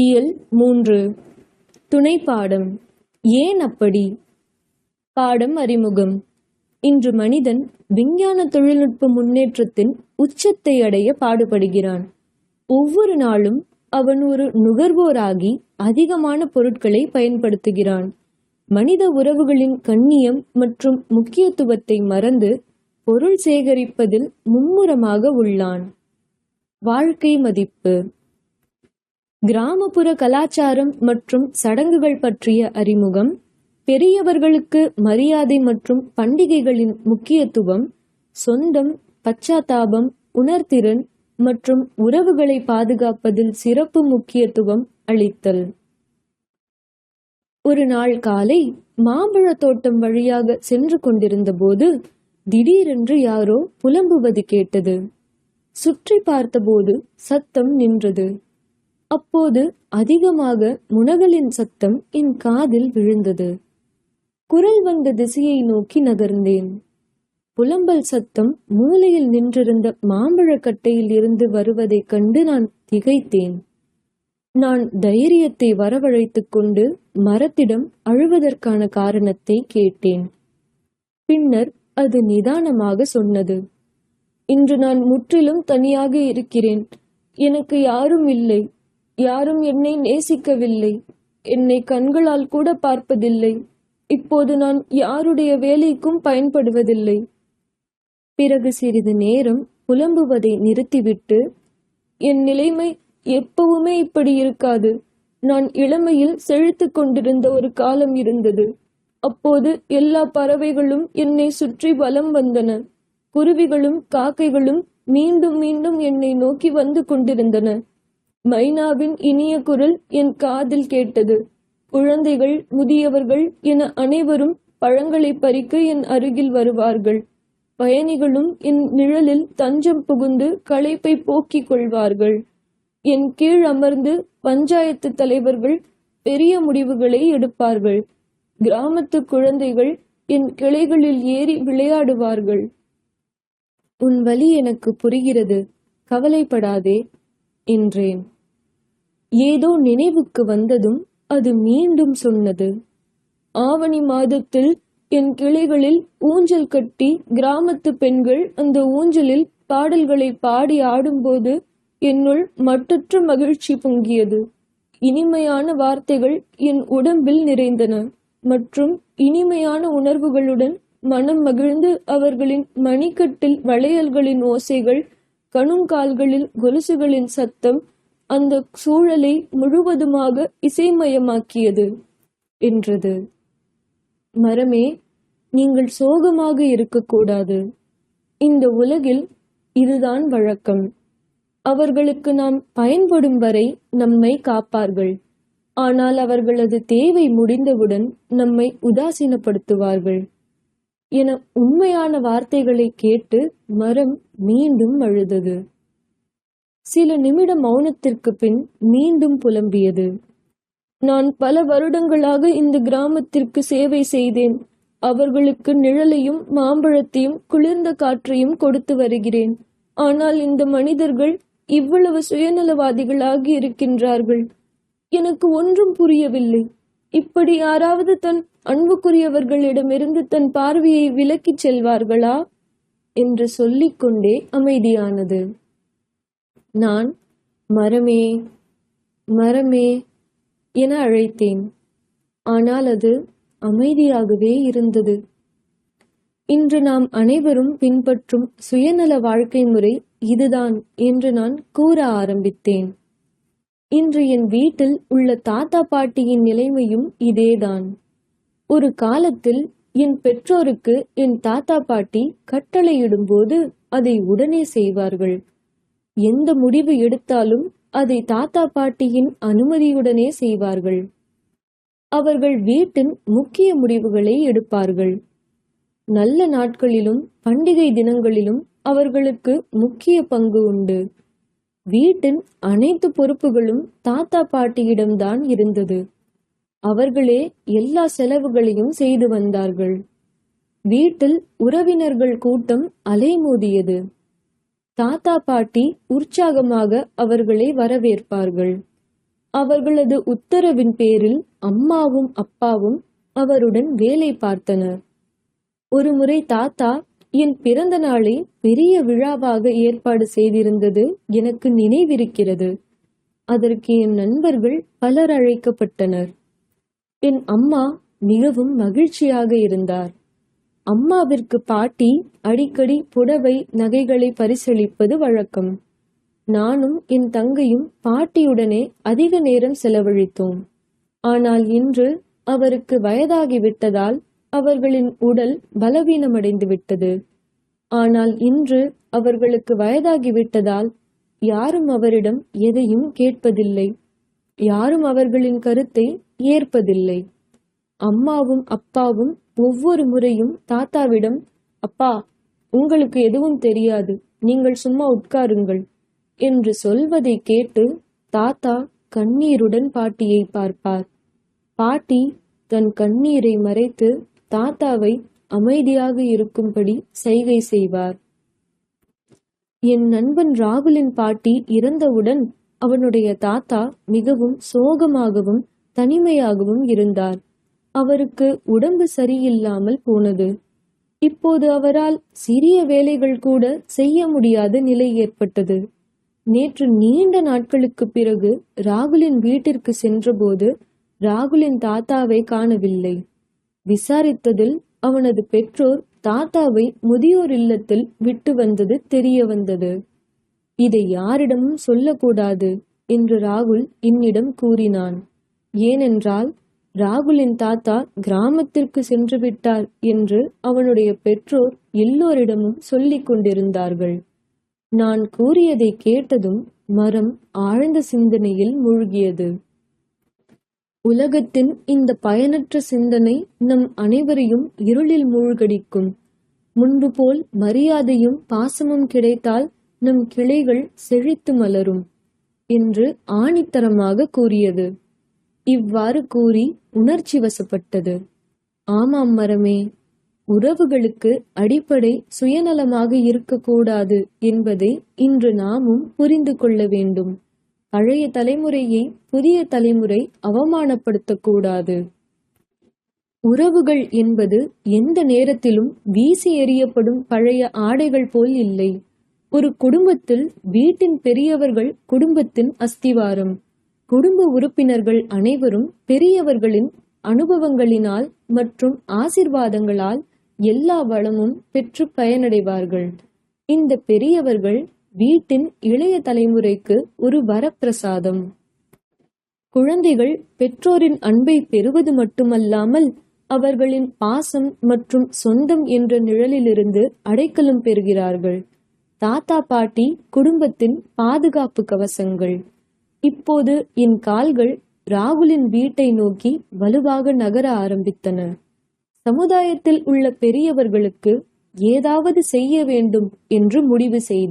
இயல் மூன்று. துணை பாடம் ஏன் அப்படி? பாடம் அறிமுகம். இன்று மனிதன் விஞ்ஞான தொழில்நுட்ப முன்னேற்றத்தின் உச்சத்தை அடைய பாடுபடுகிறான். ஒவ்வொரு நாளும் அவன் ஒரு நுகர்வோராகி அதிகமான பொருட்களை பயன்படுத்துகிறான். மனித உறவுகளின் கண்ணியம் மற்றும் முக்கியத்துவத்தை மறந்து பொருள் சேகரிப்பதில் மும்முரமாக உள்ளான். வாழ்க்கை மதிப்பு. கிராமப்புற கலாச்சாரம் மற்றும் சடங்குகள் பற்றிய அறிமுகம் பெரியவர்களுக்கு மரியாதை மற்றும் பண்டிகைகளின் முக்கியத்துவம் சொந்தம் பச்சாத்தாபம் உணர்திறன் மற்றும் உறவுகளை பாதுகாப்பதில் சிறப்பு முக்கியத்துவம் அளித்தல். ஒரு நாள் காலை மாம்பழத் தோட்டம் வழியாக சென்று கொண்டிருந்த போது திடீரென்று யாரோ புலம்புவது கேட்டது. சுற்றி பார்த்தபோது சத்தம் நின்றது. அப்போது அதிகமாக முனகலின் சத்தம் என் காதில் விழுந்தது. குரல் வந்த திசையை நோக்கி நகர்ந்தேன். புலம்பல் சத்தம் மூலையில் நின்றிருந்த மாம்பழக்கட்டையில் இருந்து வருவதைக் கண்டு நான் திகைத்தேன். நான் தைரியத்தை வரவழைத்துக் கொண்டு மரத்திடம் அழுவதற்கான காரணத்தை கேட்டேன். பின்னர் அது நிதானமாக சொன்னது. இன்று நான் முற்றிலும் தனியாக இருக்கிறேன். எனக்கு யாரும் இல்லை. யாரும் என்னை நேசிக்கவில்லை. என்னை கண்களால் கூட பார்ப்பதில்லை. இப்போது நான் யாருடைய வேலைக்கும் பயன்படுவதில்லை. பிறகு சிறிது நேரம் புலம்புவதை நிறுத்திவிட்டு என் நிலைமை எப்பவுமே இப்படி இருக்காது. நான் இளமையில் செழித்துக் கொண்டிருந்த ஒரு காலம் இருந்தது. அப்போது எல்லா பறவைகளும் என்னை சுற்றி வலம் வந்தன. குருவிகளும் காக்கைகளும் மீண்டும் மீண்டும் என்னை நோக்கி வந்து கொண்டிருந்தன. மைனாவின் இனிய குரல் என் காதில் கேட்டது. குழந்தைகள் முதியவர்கள் என அனைவரும் பழங்களை பறிக்க என் அருகில் வருவார்கள். பயணிகளும் என் நிழலில் தஞ்சம் புகுந்து களைப்பை போக்கிக் கொள்வார்கள். என் கீழ் அமர்ந்து பஞ்சாயத்து தலைவர்கள் பெரிய முடிவுகளை எடுப்பார்கள். கிராமத்து குழந்தைகள் என் கிளைகளில் ஏறி விளையாடுவார்கள். உன் வழி எனக்கு புரிகிறது. கவலைப்படாதே. என்றேன். ஏதோ நினைவுக்கு வந்ததும் அது மீண்டும் சொன்னது. ஆவணி மாதத்தில் என் கிளைகளில் ஊஞ்சல் கட்டி கிராமத்து பெண்கள் அந்த ஊஞ்சலில் பாடல்களை பாடி ஆடும்போது என்னுள் மட்டற்ற மகிழ்ச்சி பொங்கியது. இனிமையான வார்த்தைகள் என் உடம்பில் நிறைந்தன மற்றும் இனிமையான உணர்வுகளுடன் மனம் மகிழ்ந்து அவர்களின் மணிக்கட்டில் வளையல்களின் ஓசைகள் கணுங்கால்களில் கொலுசுகளின் சத்தம் அந்த சூழலை முழுவதுமாக இசைமயமாக்கியது என்றது. மரமே நீங்கள் சோகமாக இருக்கக்கூடாது. இந்த உலகில் இதுதான் வழக்கம். அவர்களுக்கு நாம் பயன்படும் வரை நம்மை காப்பார்கள். ஆனால் அவர்களது தேவை முடிந்தவுடன் நம்மை உதாசீனப்படுத்துவார்கள். என உண்மையான வார்த்தைகளை கேட்டு மரம் மீண்டும் அழுதது. சில நிமிட மௌனத்திற்கு பின் மீண்டும் புலம்பியது. நான் பல வருடங்களாக இந்த கிராமத்திற்கு சேவை செய்தேன். அவர்களுக்கு நிழலையும் மாம்பழத்தையும் குளிர்ந்த காற்றையும் கொடுத்து வருகிறேன். ஆனால் இந்த மனிதர்கள் இவ்வளவு சுயநலவாதிகளாகி இருக்கின்றார்கள். எனக்கு ஒன்றும் புரியவில்லை. இப்படி யாராவது தன் அன்புக்குரியவர்களிடமிருந்து தன் பார்வையை விலக்கிச் செல்வார்களா? என்று சொல்லிக்கொண்டே அமைதியானது. நான் மரமே மரமே என அழைத்தேன். ஆனால் அது அமைதியாகவே இருந்தது. இன்று நாம் அனைவரும் பின்பற்றும் சுயநல வாழ்க்கை முறை இதுதான் என்று நான் கூற ஆரம்பித்தேன். இன்று என் வீட்டில் உள்ள தாத்தா பாட்டியின் நிலைமையும் இதேதான். ஒரு காலத்தில் என் பெற்றோருக்கு என் தாத்தா பாட்டி கட்டளையிடும்போது அதை உடனே செய்வார்கள். எந்த முடிவு எடுத்தாலும் அதை தாத்தா பாட்டியின் அனுமதியுடனே செய்வார்கள். அவர்கள் வீட்டின் முக்கிய முடிவுகளை எடுப்பார்கள். நல்ல நாட்களிலும் பண்டிகை தினங்களிலும் அவர்களுக்கு முக்கிய பங்கு உண்டு. வீட்டின் அனைத்து பொறுப்புகளும் தாத்தா பாட்டியிடம்தான் இருந்தது. அவர்களே எல்லா செலவுகளையும் செய்து வந்தார்கள். வீட்டில் உறவினர்கள் கூட்டம் அலைமோதியது. தாத்தா பாட்டி உற்சாகமாக அவர்களை வரவேற்பார்கள். அவர்களது உத்தரவின் பேரில் அம்மாவும் அப்பாவும் அவருடன் வேலை பார்த்தனர். ஒருமுறை தாத்தா என் பிறந்த நாளை பெரிய விழாவாக ஏற்பாடு செய்திருந்தது எனக்கு நினைவிருக்கிறது. அதற்கு என் நண்பர்கள் பலர் அழைக்கப்பட்டனர். என் அம்மா மிகவும் மகிழ்ச்சியாக இருந்தார். அம்மாவிற்கு பாட்டி அடிக்கடி புடவை நகைகளை பரிசளிப்பது வழக்கம். நானும் என் தங்கையும் பாட்டியுடனே அதிக நேரம் செலவழித்தோம். ஆனால் இன்று அவருக்கு வயதாகிவிட்டதால் அவர்களின் உடல் பலவீனமடைந்து விட்டது ஆனால் இன்று அவர்களுக்கு வயதாகிவிட்டதால் யாரும் அவரிடம் எதையும் கேட்பதில்லை. யாரும் அவர்களின் கருத்தை ஏற்பதில்லை. அம்மாவும் அப்பாவும் ஒவ்வொரு முறையும் தாத்தாவிடம் அப்பா உங்களுக்கு எதுவும் தெரியாது நீங்கள் சும்மா உட்காருங்கள் என்று சொல்வதை கேட்டு தாத்தா கண்ணீருடன் பாட்டியை பார்ப்பார். பாட்டி தன் கண்ணீரை மறைத்து தாத்தாவை அமைதியாக இருக்கும்படி சைகை செய்வார். என் நண்பன் ராகுலின் பாட்டி இறந்தவுடன் அவனுடைய தாத்தா மிகவும் சோகமாகவும் தனிமையாகவும் இருந்தார். அவருக்கு உடம்பு சரியில்லாமல் போனது. இப்போது அவரால் சிறிய வேலைகள் கூட செய்ய முடியாத நிலை ஏற்பட்டது. நேற்று நீண்ட நாட்களுக்கு பிறகு ராகுலின் வீட்டிற்கு சென்றபோது ராகுலின் தாத்தாவை காணவில்லை. விசாரித்ததில் அவனது பெற்றோர் தாத்தாவை முதியோர் இல்லத்தில் விட்டு வந்தது தெரிய வந்தது இதை யாரிடமும் சொல்லக்கூடாது? என்று ராகுல் என்னிடம் கூறினான். ஏனென்றால் ராகுலின் தாத்தா கிராமத்திற்கு சென்று விட்டார் என்று அவனுடைய பெற்றோர் எல்லோரிடமும் சொல்லிக் கொண்டிருந்தார்கள். நான் கூறியதை கேட்டதும் மரம் ஆழ்ந்த சிந்தனையில் மூழ்கியது. உலகத்தின் இந்த பயனற்ற சிந்தனை நம் அனைவரையும் இருளில் மூழ்கடிக்கும். முன்பு போல் மரியாதையும் பாசமும் கிடைத்தால் நம் கிளைகள் செழித்து மலரும் என்று ஆணித்தரமாக கூறியது. இவ்வாறு கூறி உணர்ச்சி வசப்பட்டது. ஆமாம் மரமே உறவுகளுக்கு அடிப்படை சுயநலமாக இருக்கக்கூடாது என்பதை இன்று நாமும் புரிந்து கொள்ள வேண்டும். பழைய தலைமுறையை புதிய தலைமுறை அவமானப்படுத்தக்கூடாது உறவுகள் என்பது எந்த நேரத்திலும் வீசி எறியப்படும் பழைய ஆடைகள் போல் இல்லை. ஒரு குடும்பத்தில் வீட்டின் பெரியவர்கள் குடும்பத்தின் அஸ்திவாரம். குடும்ப உறுப்பினர்கள் அனைவரும் பெரியவர்களின் அனுபவங்களினால் மற்றும் ஆசிர்வாதங்களால் எல்லா வளமும் பெற்று பயனடைவார்கள். இந்த பெரியவர்கள் வீட்டின் இளைய தலைமுறைக்கு ஒரு வரப்பிரசாதம். குழந்தைகள் பெற்றோரின் அன்பை பெறுவது மட்டுமல்லாமல் அவர்களின் பாசம் மற்றும் சொந்தம் என்ற நிழலிலிருந்து அடைக்கலம் பெறுகிறார்கள். தாத்தா பாட்டி குடும்பத்தின் பாதுகாப்பு கவசங்கள். இப்போது என் கால்கள் ராகுலின் வீட்டை நோக்கி வலுவாக நகர ஆரம்பித்தன. சமுதாயத்தில் உள்ள பெரியவர்களுக்கு ஏதாவது செய்ய வேண்டும் என்று முடிவு செய்தேன்.